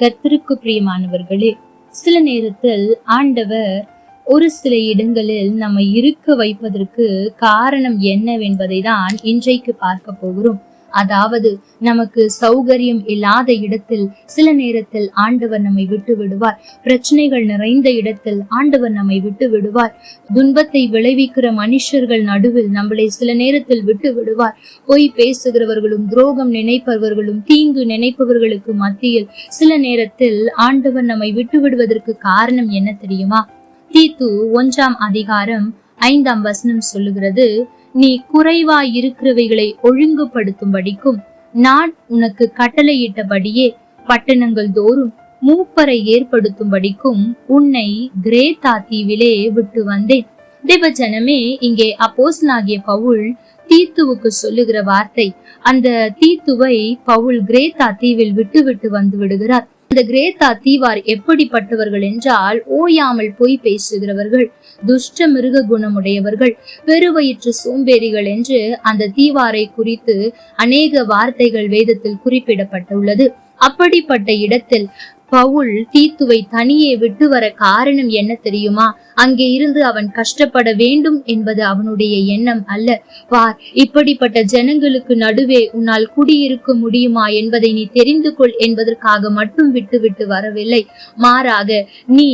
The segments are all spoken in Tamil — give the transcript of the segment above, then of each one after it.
கர்த்தருக்கு பிரியமானவர்களே சில நேரத்தில் ஆண்டவர் ஒரு சில இடங்களில் நம்ம இருக்க வைப்பதற்கு காரணம் என்னவென்பதை தான் இன்றைக்கு பார்க்க போகிறோம். அதாவது நமக்கு சௌகரியம் இல்லாத இடத்தில் சில நேரத்தில் ஆண்டவர் நம்மை விட்டு விடுவார். பிரச்சனைகள் நிறைந்த இடத்தில் ஆண்டவர் நம்மை விட்டு விடுவார். துன்பத்தை விளைவிக்கிற மனுஷர்கள் நடுவில் நம்மளை சில நேரத்தில் விட்டு விடுவார். பொய் பேசுகிறவர்களும் துரோகம் நினைப்பவர்களும் தீங்கு நினைப்பவர்களுக்கு மத்தியில் சில நேரத்தில் ஆண்டவர் நம்மை விட்டு விடுவதற்கு காரணம் என்ன தெரியுமா? தீத்து ஒன்றாம் அதிகாரம் ஐந்தாம் வசனம் சொல்லுகிறது நீ குறைவாயிருக்கிறவைகளை ஒழுங்குபடுத்தும்படிக்கும் நான் உனக்கு கட்டளையிட்டபடியே பட்டணங்கள் தோறும் மூப்பரை ஏற்படுத்தும்படிக்கும் உன்னை கிரேத்தா தீவிலே விட்டு வந்தேன். தேவஜனமே இங்கே அப்போஸ்தலனாகிய பவுல் தீத்துவுக்கு சொல்லுகிற வார்த்தை. அந்த தீத்துவை பவுல் கிரேத்தா தீவில் விட்டு விட்டு வந்து விடுகிறார். இந்த கிரேத்தா தீவார் எப்படிப்பட்டவர்கள் என்றால் ஓயாமல் பொய் பேசுகிறவர்கள் துஷ்ட மிருக குணமுடையவர்கள் பெருவயிற்று சோம்பேறிகள் என்று அந்த தீவாரை குறித்து அநேக வார்த்தைகள் வேதத்தில் குறிப்பிடப்பட்டுள்ளது. அப்படிப்பட்ட இடத்தில் பவுல் தீத்துவை தனியே விட்டு வர காரணம் என்ன தெரியுமா? அங்கே இருந்து அவன் கஷ்டப்பட வேண்டும் என்பது அவனுடைய எண்ணம் அல்ல. பார் இப்படிப்பட்ட ஜனங்களுக்கு நடுவே உன்னால் குடியிருக்க முடியுமா என்பதை நீ தெரிந்து கொள் என்பதற்காக மட்டும் விட்டுவிட்டு வரவில்லை. மாறாக நீ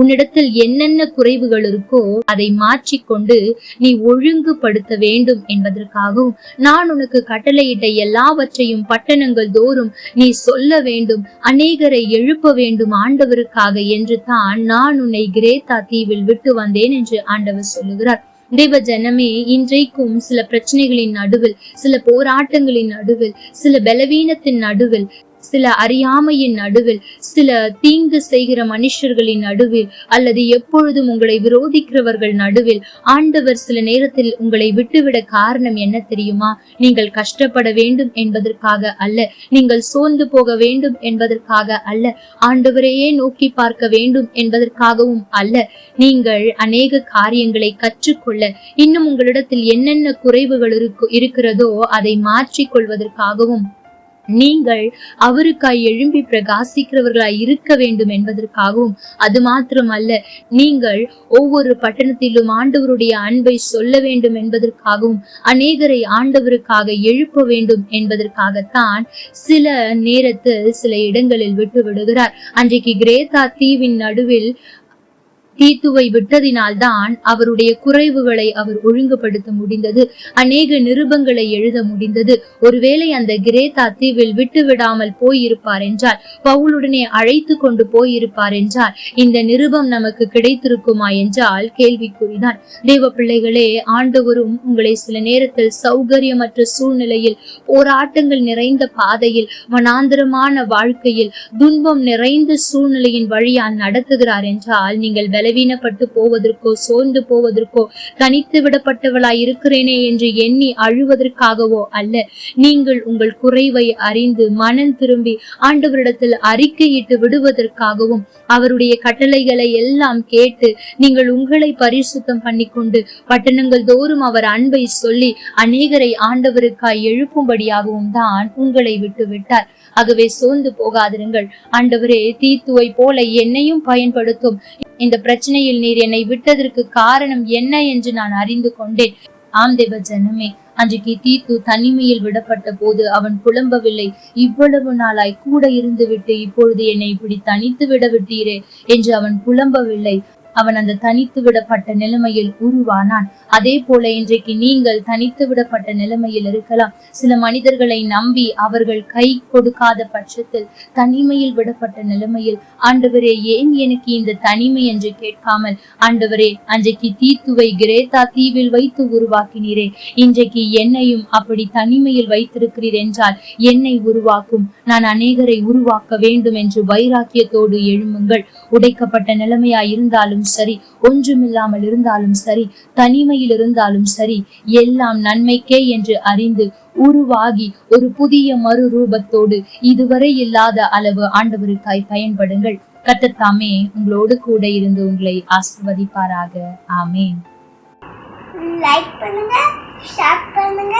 உன்னிடத்தில் என்னென்ன குறைவுகள் இருக்கோ அதை மாற்றிக்கொண்டு நீ ஒழுங்குபடுத்த வேண்டும் என்பதற்காகவும் நான் உனக்கு கட்டளையிட்ட எல்லாவற்றையும் பட்டணங்கள் தோறும் நீ சொல்ல வேண்டும். அநேகரை எழு எழுப்ப வேண்டும் ஆண்டவருக்காக என்று தான் நான் உன்னை கிரேத்தா தீவில் விட்டு வந்தேன் என்று ஆண்டவர் சொல்லுகிறார். தேவ ஜனமே இன்றைக்கும் சில பிரச்சனைகளின் நடுவில் சில போராட்டங்களின் நடுவில் சில பலவீனத்தின் நடுவில் சில அறியாமையின் நடுவில் சில தீங்கு செய்கிற மனுஷர்களின் நடுவில் அல்லது எப்பொழுதும் உங்களை விரோதிக்கிறவர்கள் நடுவில் ஆண்டவர் சில நேரத்தில் உங்களை விட்டுவிட காரணம் என்ன தெரியுமா? நீங்கள் கஷ்டப்பட வேண்டும் என்பதற்காக அல்ல நீங்கள் சோர்ந்து போக வேண்டும் என்பதற்காக அல்ல ஆண்டவரையே நோக்கி பார்க்க வேண்டும் என்பதற்காகவும் அல்ல. நீங்கள் அநேக காரியங்களை கற்றுக்கொள்ள இன்னும் உங்களிடத்தில் என்னென்ன குறைவுகள் இருக்கு இருக்கிறதோ அதை மாற்றிக் கொள்வதற்காகவும் நீங்கள் அவருக்காய் எழும்பி பிரகாசிக்கிறவர்களாய் இருக்க வேண்டும் என்பதற்காகவும் அது மாத்திரமல்ல நீங்கள் ஒவ்வொரு பட்டணத்திலும் ஆண்டவருடைய அன்பை சொல்ல வேண்டும் என்பதற்காகவும் அநேகரை ஆண்டவருக்காக எழுப்ப வேண்டும் என்பதற்காகத்தான் சில நேரத்தில் சில இடங்களில் விட்டு விடுகிறார் அன்றைக்கு கிரேத்தா தீவின் நடுவில் தீத்துவை விட்டதினால்தான் அவருடைய குறைவுகளை அவர் ஒழுங்குபடுத்த முடிந்தது. அநேக நிருபங்களை எழுத முடிந்தது. ஒருவேளை அந்த கிரேத்தா தீவில் விட்டு விடாமல் போயிருப்பார் என்றால் பவுலுடனே அழைத்து கொண்டு போயிருப்பார் என்றால் இந்த நிருபம் நமக்கு கிடைத்திருக்குமா என்றால் கேள்விக்குறிதான் தேவ பிள்ளைகளே ஆண்டவரும் உங்களை சில நேரத்தில் சௌகரியமற்ற சூழ்நிலையில் போராட்டங்கள் நிறைந்த பாதையில் வனாந்திரமான வாழ்க்கையில் துன்பம் நிறைந்த சூழ்நிலையின் வழியால் நடத்துகிறார் என்றால் நீங்கள் பலவீனப்பட்டு போவதற்கோ சோர்ந்து போவதற்கோ தனித்து விடப்பட்டவளாய் இருக்கிறேனே என்று எண்ணி அழுவதற்காகவோ அல்ல. நீங்கள் உங்கள் குறைவை அறிந்து மனம் திரும்பி ஆண்டவரிடத்தில் அறிக்கையிட்டு விடுவதற்காகவும் அவருடைய கட்டளைகளை எல்லாம் கேட்டு நீங்கள் உங்களை பரிசுத்தம் பண்ணிக்கொண்டு பட்டணங்கள் தோறும் அவர் அன்பை சொல்லி அநேகரை ஆண்டவருக்காய் எழுப்பும்படியாகவும் தான் உங்களை விட்டு விட்டார் ஆகவே சோர்ந்து போகாதிருங்கள். ஆண்டவரே தீத்துவை போல என்னையும் பயன்படுத்தும். இந்த பிரச்சனையில் நீர் என்னை விட்டதற்கு காரணம் என்ன என்று நான் அறிந்து கொண்டேன். ஆம் தேவ ஜனமே அன்றைக்கு தீத்து தனிமையில் விடப்பட்ட போது அவன் புலம்பவில்லை. இவ்வளவு நாளாய் கூட இருந்து விட்டு இப்பொழுது என்னை இப்படி தனித்து விட விட்டீரே என்று அவன் புலம்பவில்லை. அவன் அந்த தனித்து விடப்பட்ட நிலைமையில் உருவானான். அதே போல இன்றைக்கு நீங்கள் தனித்து விடப்பட்ட நிலைமையில் இருக்கலாம். சில மனிதர்களை நம்பி அவர்கள் கை கொடுக்காத பட்சத்தில் தனிமையில் விடப்பட்ட நிலைமையில் ஆண்டவரே ஏன் எனக்கு இந்த தனிமை என்று கேட்காமல்? ஆண்டவரே அன்றைக்கு தீத்துவை கிரேத்தா தீவில் வைத்து உருவாக்கினீரே. இன்றைக்கு என்னையும் அப்படி தனிமையில் வைத்திருக்கிறீர் என்றால் என்னை உருவாக்கும். நான் அநேகரை உருவாக்க வேண்டும் என்று வைராக்கியத்தோடு எழும்புங்கள். உடைக்கப்பட்ட நிலைமையாய் இருந்தாலும் சரி ஒன்றுமில்லாமல் இருந்தாலும் சரி தனிமையில் இருந்தாலும் சரி எல்லாம் நன்மைக்கே என்று அறிந்து உருவாகி ஒரு புதிய மறுரூபத்தோடு இதுவரை இல்லாத அளவு ஆண்டவருக்காய் பயன்படுங்கள். கத்தத்தாமே உங்களோடு கூட இருந்து உங்களை ஆசிர்வதிப்பாராக. ஆமேன். லைக் பண்ணுங்க ஷேர் பண்ணுங்க.